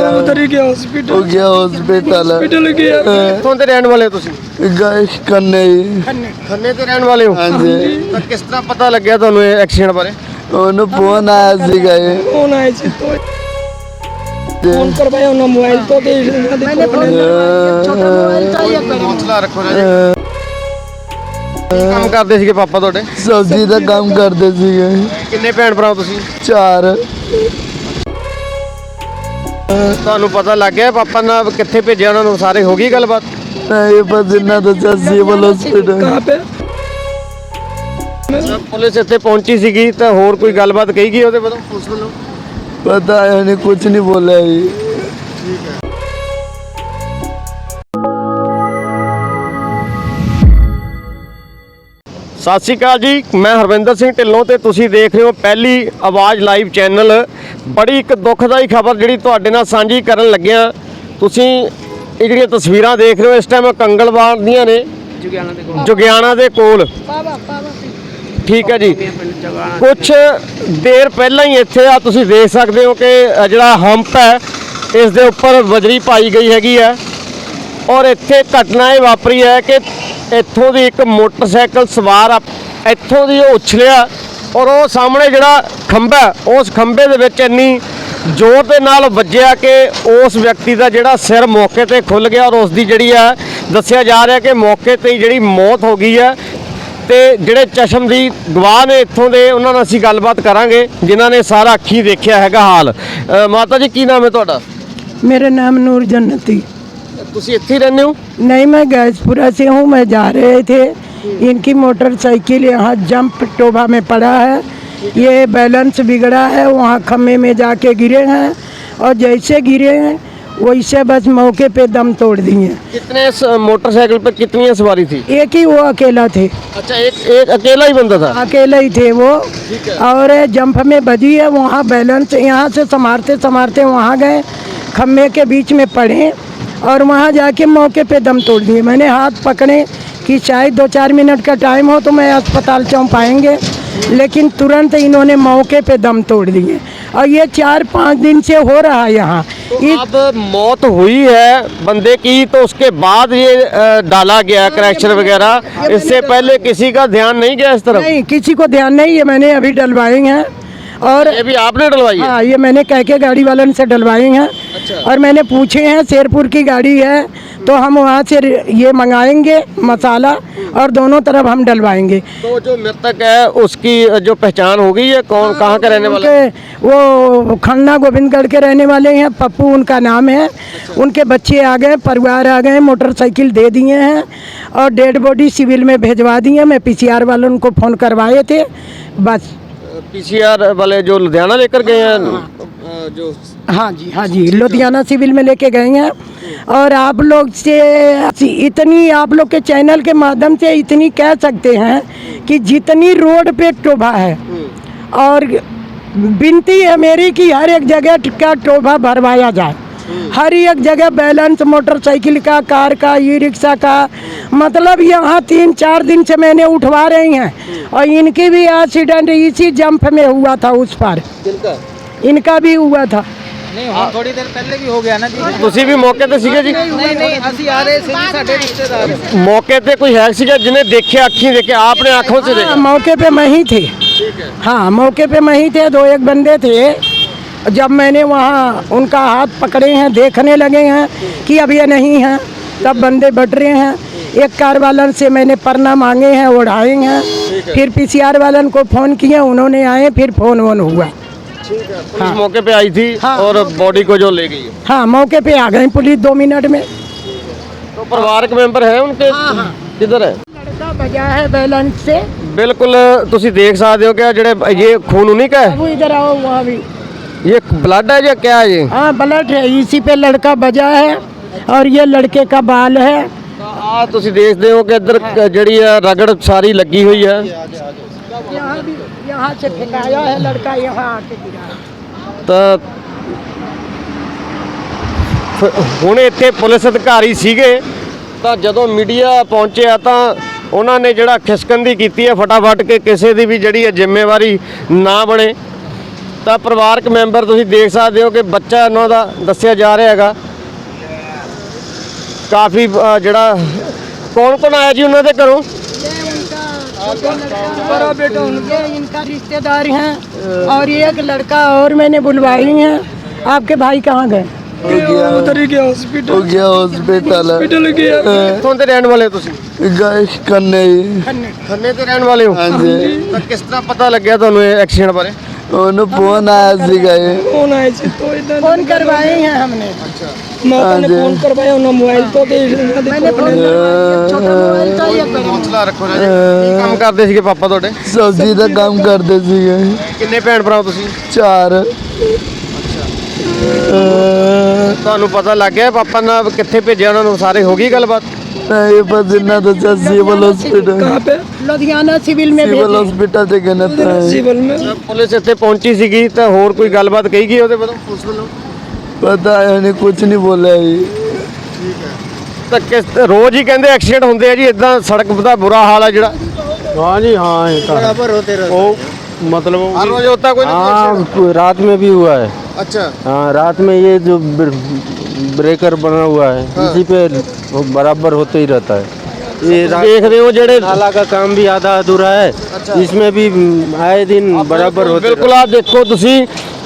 ਗਿਆ। ਉਧਰ ਹੀ ਗਿਆ ਉਹ ਗਿਆ ਹਸਪੀਟਲ ਹਸਪੀਟਲ ਗਿਆ। ਕਿੱਥੋਂ ਦੇ ਰਹਿਣ ਵਾਲੇ ਤੁਸੀਂ? ਗਾਇਸ਼ ਕੰਨੇ ਜੀ। ਖੰਨੇ ਤੇ ਰਹਿਣ ਵਾਲੇ ਹੋ? ਹਾਂਜੀ। ਤਾਂ ਕਿਸ ਤਰ੍ਹਾਂ ਪਤਾ ਲੱਗਿਆ ਤੁਹਾਨੂੰ ਇਹ ਐਕਸੀਡੈਂਟ ਬਾਰੇ? ਉਹਨੂੰ ਫੋਨ ਆਇਆ ਸੀਗਾ ਇਹ ਫੋਨ ਆਇਆ ਸੀ ਫੋਨ ਕਰਵਾਇਆ ਉਹਨਾਂ ਮੋਬਾਈਲ ਤੋਂ ਤੇ ਇਹਨਾਂ ਦੇ ਕੋਲ। ਅਹ, ਹੌਸਲਾ ਰੱਖੋ ਰਾਜੇ ਕੰਮ ਕਰਦੇ ਸੀਗੇ ਪਾਪਾ ਤੁਹਾਡੇ? ਸਬਜ਼ੀ ਦਾ ਕੰਮ ਕਰਦੇ ਸੀਗੇ। ਕਿੰਨੇ ਭੈਣ ਭਰਾ ਤੁਸੀਂ? ਚਾਰ। ਤੁਹਾਨੂੰ ਪਤਾ ਲੱਗ ਗਿਆ ਪਾਪਾ ਨਾਲ ਕਿੱਥੇ ਭੇਜਿਆ ਉਹਨਾਂ ਨੂੰ ਸਾਰੇ ਹੋ ਗਈ ਗੱਲਬਾਤ नहीं बस इतना तो चल सिविल हॉस्पिटल कहाँ पे ਪੁਲਿਸ ਇੱਥੇ ਪਹੁੰਚੀ ਸੀਗੀ ਤਾਂ ਹੋਰ ਕੋਈ ਗੱਲਬਾਤ ਕਹੀ ਗਈ ਉਹਦੇ ਵੱਲੋਂ ਪੁਲਿਸ ਵੱਲੋਂ पता है उन्हें कुछ नहीं बोला ही ਸਤਿ ਸ਼੍ਰੀ ਅਕਾਲ ਜੀ ਮੈਂ ਹਰਵਿੰਦਰ ਸਿੰਘ ਢਿੱਲੋਂ ਤੇ ਤੁਸੀਂ ਦੇਖ ਰਹੇ ਹੋ ਪਹਿਲੀ ਆਵਾਜ਼ ਲਾਈਵ ਚੈਨਲ। ਬੜੀ ਇੱਕ ਦੁਖਦਾਈ ਖਬਰ ਜਿਹੜੀ ਤੁਹਾਡੇ ਨਾਲ ਸਾਂਝੀ ਕਰਨ ਲੱਗਿਆ। ਤੁਸੀਂ ਇਹ ਜਿਹੜੀਆਂ ਤਸਵੀਰਾਂ ਦੇਖ ਰਹੇ ਹੋ ਇਸ ਟਾਈਮ ਕੰਗਲਵਾਨ ਦੀਆਂ ਨੇ। ਜੁਗਿਆਣਾ ਦੇ ਕੋਲ। ਠੀਕ ਹੈ ਜੀ। ਕੁਝ ਦੇਰ ਪਹਿਲਾਂ ਹੀ ਇੱਥੇ ਆ ਤੁਸੀਂ ਦੇਖ ਸਕਦੇ ਹੋ ਕਿ ਜਿਹੜਾ ਹੰਪ ਹੈ ਇਸ ਦੇ ਉੱਪਰ ਬਜਰੀ ਪਾਈ ਗਈ ਹੈਗੀ ਹੈ। ਔਰ ਇੱਥੇ ਘਟਨਾ ਇਹ ਵਾਪਰੀ ਹੈ ਕਿ ਇੱਥੋਂ ਦੀ ਇੱਕ ਮੋਟਰਸਾਈਕਲ ਸਵਾਰ ਇੱਥੋਂ ਦੀ ਉਹ ਉਛਲਿਆ ਔਰ ਉਹ ਸਾਹਮਣੇ ਜਿਹੜਾ ਖੰਭਾ ਉਸ ਖੰਭੇ ਦੇ ਵਿੱਚ ਇੰਨੀ ਜ਼ੋਰ ਦੇ ਨਾਲ ਵੱਜਿਆ ਕਿ ਉਸ ਵਿਅਕਤੀ ਦਾ ਜਿਹੜਾ ਸਿਰ ਮੌਕੇ ਤੇ ਖੁੱਲ ਗਿਆ ਔਰ ਉਸ ਦੀ ਜਿਹੜੀ ਆ, ਦੱਸਿਆ ਜਾ ਰਿਹਾ ਕਿ ਮੌਕੇ ਤੇ ਹੀ ਜਿਹੜੀ ਮੌਤ ਹੋ ਗਈ ਹੈ ਤੇ ਜਿਹੜੇ ਚਸ਼ਮ ਦੀ ਗਵਾਹ ਨੇ ਇੱਥੋਂ ਦੇ, ਉਹਨਾਂ ਨਾਲ ਅਸੀਂ ਗੱਲਬਾਤ ਕਰਾਂਗੇ, ਜਿਨ੍ਹਾਂ ਨੇ ਸਾਰਾ ਅੱਖੀ ਦੇਖਿਆ ਹੈਗਾ ਹਾਲ। ਮਾਤਾ ਜੀ, ਕੀ ਨਾਮ ਹੈ ਤੁਹਾਡਾ? ਮੇਰੇ ਨਾਮ ਨੂਰ ਜੰਨਤੀ ਤੁਸੀਂ ਇੱਥੇ ਹੀ ਰਹਿੰਦੇ ਹੋ नहीं मैं गैसपुरा से हूँ मैं जा रहे थे इनकी मोटरसाइकिल यहाँ जंप टोभा में पड़ा है ये बैलेंस बिगड़ा है वहाँ खम्भे में जाके गिरे हैं और जैसे गिरे हैं वैसे बस मौके पे दम तोड़ दिए कितने स- मोटरसाइकिल पर कितनी सवारी थी एक ही वो अकेला थे अच्छा एक एक अकेला ही बंदा था अकेले ही थे वो और जंप में बजी है वहाँ बैलेंस यहाँ से संभारते संभारते वहाँ गए खम्भे के बीच में पड़े और वहाँ जाके मौके पे दम तोड़ दिए। मैंने हाथ पकड़े कि शायद दो चार मिनट का टाइम हो तो मैं अस्पताल चौंक पाएँगे लेकिन तुरंत इन्होंने मौके पे दम तोड़ दिए। और ये चार पाँच दिन से हो रहा है यहाँ। तो अब मौत हुई है बंदे की तो उसके बाद ये डाला गया क्रैक्चर वगैरह। इससे पहले किसी का ध्यान नहीं गया इस तरफ़? नहीं किसी को ध्यान नहीं है मैंने अभी डलवाए हैं। और ये भी आपने डलवाई हाँ ये मैंने कह के गाड़ी वालन से डलवाए हैं अच्छा। और मैंने पूछे हैं शेरपुर की गाड़ी है तो हम वहाँ से ये मंगाएँगे मसाला और दोनों तरफ़ हम डलवाएँगे तो जो मृतक है उसकी जो पहचान हो गई है कौन कहाँ का रहने वाला है? वो खन्ना गोविंदगढ़ के रहने वाले हैं पप्पू उनका नाम है अच्छा। उनके बच्चे आ गए परिवार आ गए मोटरसाइकिल दे दिए हैं और डेड बॉडी सिविल में भेजवा दिए मैं पीसीआर वालों को फ़ोन करवाए थे बस पीसीआर वाले जो लुधियाना लेकर गए हैं? जो हाँ जी हाँ जी लुधियाना सिविल में लेके गए हैं। और आप लोग से इतनी आप लोग के चैनल के माध्यम से इतनी कह सकते हैं कि जितनी रोड पे टोभा है। और विनती है मेरी कि हर एक जगह का टोभा भरवाया जाए। हर एक जगह बैलेंस मोटरसाइकिल का कार का ई रिक्शा का मतलब यहाँ तीन चार दिन से मैंने उठवा रही हैं और इनकी भी एक्सीडेंट इसी जंप में हुआ था उस पर इनका भी हुआ था ਨਹੀਂ ਹੁਣ ਥੋੜੀ ਦੇਰ ਪਹਿਲੇ ਵੀ ਹੋ ਗਿਆ ਨਾ ਜੀ ਤੁਸੀਂ ਵੀ ਮੌਕੇ ਤੇ ਸੀਗੇ ਜੀ ਨਹੀਂ ਨਹੀਂ ਅਸੀਂ ਆ ਰਹੇ ਸੀ ਜੀ ਸਾਡੇ ਰਿਸ਼ਤੇਦਾਰ ਮੌਕੇ ਤੇ ਕੋਈ ਹੈ ਸੀਗਾ ਜਿਹਨੇ ਦੇਖਿਆ ਅੱਖੀਂ ਦੇਖਿਆ ਆਪਨੇ आंखों से हाँ, देखा मौके पे मैं ही थे हाँ मौके पे मैं ही थे दो एक बंदे थे जब मैंने वहाँ उनका हाथ पकड़े हैं देखने लगे हैं कि अब ये नहीं हैं तब बंदे बट रहे हैं एक कार वालन से मैंने परना मांगे हैं ओढ़ाए हैं। फिर पीसीआर वालन को फ़ोन किए उन्होंने आए फिर फ़ोन वोन हुआ। हाँ। मौके पे आई थी हाँ, और बॉडी को जो ले गई हाँ। मौके पे आ गए पुलिस दो मिनट में। तो परिवार के मेंबर हैं उनके? हाँ, हाँ। किधर है? लड़का बजा है बैलेंस से। बिल्कुल ਤੁਸੀਂ देख सकते हो क्या ਜਿਹੜੇ ये खून उन्हीं का ਹੈ ਉਹ ਇਧਰ ਆਓ ये ब्लड है या क्या है ये? हाँ ब्लड है इसी पे लड़का बजा है और ये लड़के का बाल है। ਆ ਤੁਸੀਂ ਦੇਖਦੇ ਹੋ ਕਿ ਇੱਧਰ ਕ- ਜਿਹੜੀ ਹੈ ਰਗੜ ਸਾਰੀ ਲੱਗੀ ਹੋਈ ਹੈ यहाँ भी यहाँ से फेंकाया है लड़का यहाँ आके गिरा ਤਾਂ ਫ- ਹੁਣ ਇੱਥੇ ਪੁਲਿਸ ਅਧਿਕਾਰੀ ਸੀਗੇ ਤਾਂ ਜਦੋਂ ਮੀਡੀਆ ਪਹੁੰਚਿਆ ਤਾਂ ਉਹਨਾਂ ਨੇ ਜਿਹੜਾ ਖਿਸਕੰਦੀ ਕੀਤੀ ਹੈ ਫਟਾਫਟ ਕਿ ਕਿਸੇ ਦੀ ਵੀ ਜਿਹੜੀ ਹੈ ਜ਼ਿੰਮੇਵਾਰੀ ਨਾ ਬਣੇ ਤਾਂ ਪਰਿਵਾਰਕ ਮੈਂਬਰ ਤੁਸੀਂ ਦੇਖ ਸਕਦੇ ਹੋ ਕਿ ਬੱਚਾ ਉਹਨਾਂ ਦਾ ਦੱਸਿਆ ਜਾ ਰਿਹਾ ਹੈਗਾ ਕਾਫੀ ਅ, ਜਿਹੜਾ ਕੌਣ ਕੌਣ ਆਇਆ ਜੀ ਉਹਨਾਂ ਦੇ ਘਰੋਂ बड़ा बेटा उनके इनका रिश्तेदार हैं और एक लड़का और मैंने बुलवाई हैं आपके भाई कहाँ गए हो गया उधर ही गया हॉस्पिटल हो गया हॉस्पिटल हॉस्पिटल गया ਕਿੱਥੋਂ ਦੇ ਰਹਿਣ ਵਾਲੇ ਹੋ ਤੁਸੀਂ गए करने ही ਖੰਨੇ ਦੇ ਰਹਿਣ ਵਾਲੇ ਹੋ हाँ जी ਤਾਂ ਕਿਸ ਤਰ੍ਹਾਂ ਪਤਾ ਲੱਗਿਆ ਤੁਹਾਨੂੰ ਇਹ ਐਕਸੀਡੈਂਟ ਬਾਰੇ ਉਹਨੂੰ ਫੋਨ ਆਇਆ ਸੀਗਾ ਇਹ फोन आए थे तो इधर फोन करवाए हैं हमने माता ने फोन करवाया उन्होंने मोबाइल तो के मैंने फोन करवाया एक छोटा मोबाइल था एक बड़ा ਹੌਸਲਾ ਰੱਖੋ ਨਾ ਜੀ ਕੀ ਕੰਮ ਕਰਦੇ ਸੀਗੇ ਪਾਪਾ ਤੁਹਾਡੇ ਸਬਜ਼ੀ ਦਾ ਕੰਮ ਕਰਦੇ ਸੀਗੇ ਕਿੰਨੇ ਭੈਣ ਭਰਾ ਹੋ ਤੁਸੀਂ ਚਾਰ ਤੁਹਾਨੂੰ ਪਤਾ ਲੱਗ ਗਿਆ ਪਾਪਾ ਨਾਲ ਕਿੱਥੇ ਭੇਜਿਆ ਉਹਨਾਂ ਨੂੰ ਸਾਰੇ ਹੋ ਗਈ ਗੱਲਬਾਤ ਨਹੀਂ ਬਸ ਇਹਨਾਂ ਦਾ ਚੱਲ ਸਿਵਲ ਹਸਪੀਟਲ कहाँ पे लुधियाना सिविल में ਸਿਵਲ भेजे ਹਸਪੀਟਲ ਤੇ ਗਏ ਨੇ ਤਾਂ सिविल में ਪੁਲਿਸ ਇੱਥੇ ਪਹੁੰਚੀ ਸੀਗੀ ਤਾਂ ਹੋਰ ਕੋਈ ਗੱਲਬਾਤ ਕਹੀ ਗਈ ਉਹਦੇ ਵੱਲੋਂ ਪੁਲਿਸ ਵੱਲੋਂ ਪਤਾ ਇਹਨੇ ਕੁਝ ਨਹੀਂ ਬੋਲਿਆ ਜੀ ਤਾਂ ਕਿਸ ਰੋਜ਼ ਹੀ ਕਹਿੰਦੇ ਐਕਸੀਡੈਂਟ ਹੁੰਦੇ ਆ ਜੀ ਇਦਾਂ ਸੜਕ ਦਾ ਬੁਰਾ ਹਾਲ ਆ ਜਿਹੜਾ हाँ जी हाँ ये तो है। बराबर होते रहते वो मतलब ਹਰ ਰੋਜ਼ ਹੁੰਦਾ ਕੋਈ ਨਾ ਕੋਈ accident? हाँ रात में भी हुआ है ਅੱਛਾ हाँ रात में ये जो ब्र- ब्रेकर बना हुआ है इसी पे वो बराबर होते ही रहता है ਦੇਖਦੇ ਹੋ ਜਿਹੜੇ हो जेड़े नाला का काम भी आधा अधूरा है इसमें भी आए दिन ਬਰਾਬਰ ਹੋਤੇ ਬਿਲਕੁਲ ਆ ਦੇਖੋ ਤੁਸੀਂ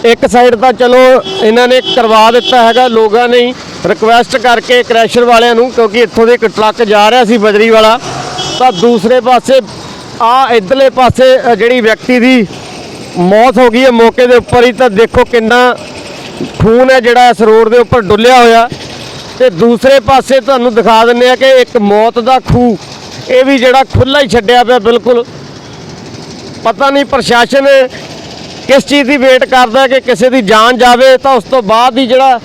ਇੱਕ ਸਾਈਡ ਤਾਂ ਚਲੋ ਇਹਨਾਂ ਨੇ ਕਰਵਾ ਦਿੱਤਾ ਹੈਗਾ ਲੋਗਾ ਨਹੀਂ ਰਿਕਵੈਸਟ ਕਰਕੇ ਕ੍ਰੈਸ਼ਰ ਵਾਲਿਆਂ ਨੂੰ ਕਿਉਂਕਿ ਇੱਥੋਂ ਦੇ ਇੱਕ ਟਰੱਕ ਜਾ ਰਿਹਾ ਸੀ ਬਜਰੀ ਵਾਲਾ ਤਾਂ ਦੂਸਰੇ ਪਾਸੇ ਆ ਇਧਰਲੇ ਪਾਸੇ ਜਿਹੜੀ ਵਿਅਕਤੀ ਦੀ ਮੌਤ ਹੋ ਗਈ ਹੈ ਮੌਕੇ ਦੇ ਉੱਪਰ ਹੀ ਤਾਂ ਦੇਖੋ ਕਿੰਨਾ ਖੂਨ ਹੈ ਜਿਹੜਾ ਇਸ ਰੋਡ ਦੇ ਉੱਪਰ ਡੁੱਲਿਆ ਹੋਇਆ। ਤੇ ਦੂਸਰੇ ਪਾਸੇ ਤੁਹਾਨੂੰ ਦਿਖਾ ਦਿੰਨੇ ਆ ਕਿ ਇੱਕ ਮੌਤ ਦਾ ਖੂਹ, ਇਹ ਵੀ ਜਿਹੜਾ ਖੁੱਲਾ ਹੀ ਛੱਡਿਆ ਪਿਆ ਬਿਲਕੁਲ। ਪਤਾ ਨਹੀਂ ਪ੍ਰਸ਼ਾਸਨ ਕਿਸ ਚੀਜ਼ ਦੀ ਵੇਟ ਕਰਦਾ ਕਿ ਕਿਸੇ ਦੀ ਜਾਨ ਜਾਵੇ, ਤਾਂ ਉਸ ਤੋਂ ਬਾਅਦ ਹੀ ਜਿਹੜਾ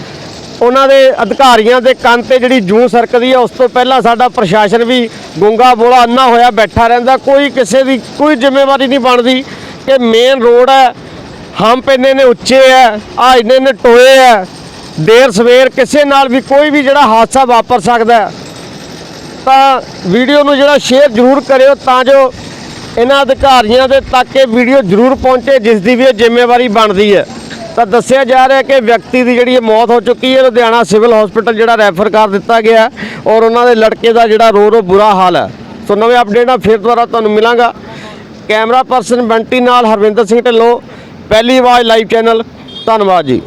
ਉਹਨਾਂ ਦੇ ਅਧਿਕਾਰੀਆਂ ਦੇ ਕੰਨ ਤੇ ਜਿਹੜੀ ਜੂੰ ਸਰਕਦੀ ਹੈ ਉਸ ਤੋਂ ਪਹਿਲਾਂ ਸਾਡਾ ਪ੍ਰਸ਼ਾਸਨ ਵੀ ਗੁੰਗਾ ਬੋਲਾ ਅੰਨਾ ਹੋਇਆ ਬੈਠਾ ਰਹਿੰਦਾ। ਕੋਈ ਕਿਸੇ ਦੀ ਕੋਈ ਜ਼ਿੰਮੇਵਾਰੀ ਨਹੀਂ ਬਣਦੀ ਕਿ ਮੇਨ ਰੋਡ ਹੈ ਹੰਪ ਇੰਨੇ ਨੇ ਉੱਚੇ ਹੈ ਆ ਇੰਨੇ ਨੇ ਟੋਏ ਹੈ। ਦੇਰ ਸਵੇਰ ਕਿਸੇ ਨਾਲ ਵੀ ਕੋਈ ਵੀ ਜਿਹੜਾ ਹਾਦਸਾ ਵਾਪਰ ਸਕਦਾ ਤਾਂ ਵੀਡੀਓ ਨੂੰ ਜਿਹੜਾ ਸ਼ੇਅਰ ਜ਼ਰੂਰ ਕਰਿਓ ਤਾਂ ਜੋ ਇਹਨਾਂ ਅਧਿਕਾਰੀਆਂ ਦੇ ਤੱਕ ਇਹ ਵੀਡੀਓ ਜ਼ਰੂਰ ਪਹੁੰਚੇ, ਜਿਸ ਦੀ ਵੀ ਇਹ ਜ਼ਿੰਮੇਵਾਰੀ ਬਣਦੀ ਹੈ। ਤਾਂ ਦੱਸਿਆ ਜਾ ਰਿਹਾ ਕਿ ਵਿਅਕਤੀ ਦੀ ਜਿਹੜੀ ਇਹ ਮੌਤ ਹੋ ਚੁੱਕੀ ਹੈ, ਲੁਧਿਆਣਾ ਸਿਵਲ ਹਸਪੀਟਲ ਜਿਹੜਾ ਰੈਫਰ ਕਰ ਦਿੱਤਾ ਗਿਆ ਔਰ ਉਹਨਾਂ ਦੇ ਲੜਕੇ ਦਾ ਜਿਹੜਾ ਰੋ ਰੋ ਬੁਰਾ ਹਾਲ ਹੈ। ਸੋ ਨਵੇਂ ਅਪਡੇਟ ਨਾਲ ਫਿਰ ਦੁਬਾਰਾ ਤੁਹਾਨੂੰ ਮਿਲਾਂਗਾ। ਕੈਮਰਾ ਪਰਸਨ ਬੰਟੀ ਨਾਲ ਹਰਵਿੰਦਰ ਸਿੰਘ ਢਿੱਲੋਂ, ਪਹਿਲੀ ਆਵਾਜ਼ ਲਾਈਵ ਚੈਨਲ, ਧੰਨਵਾਦ ਜੀ।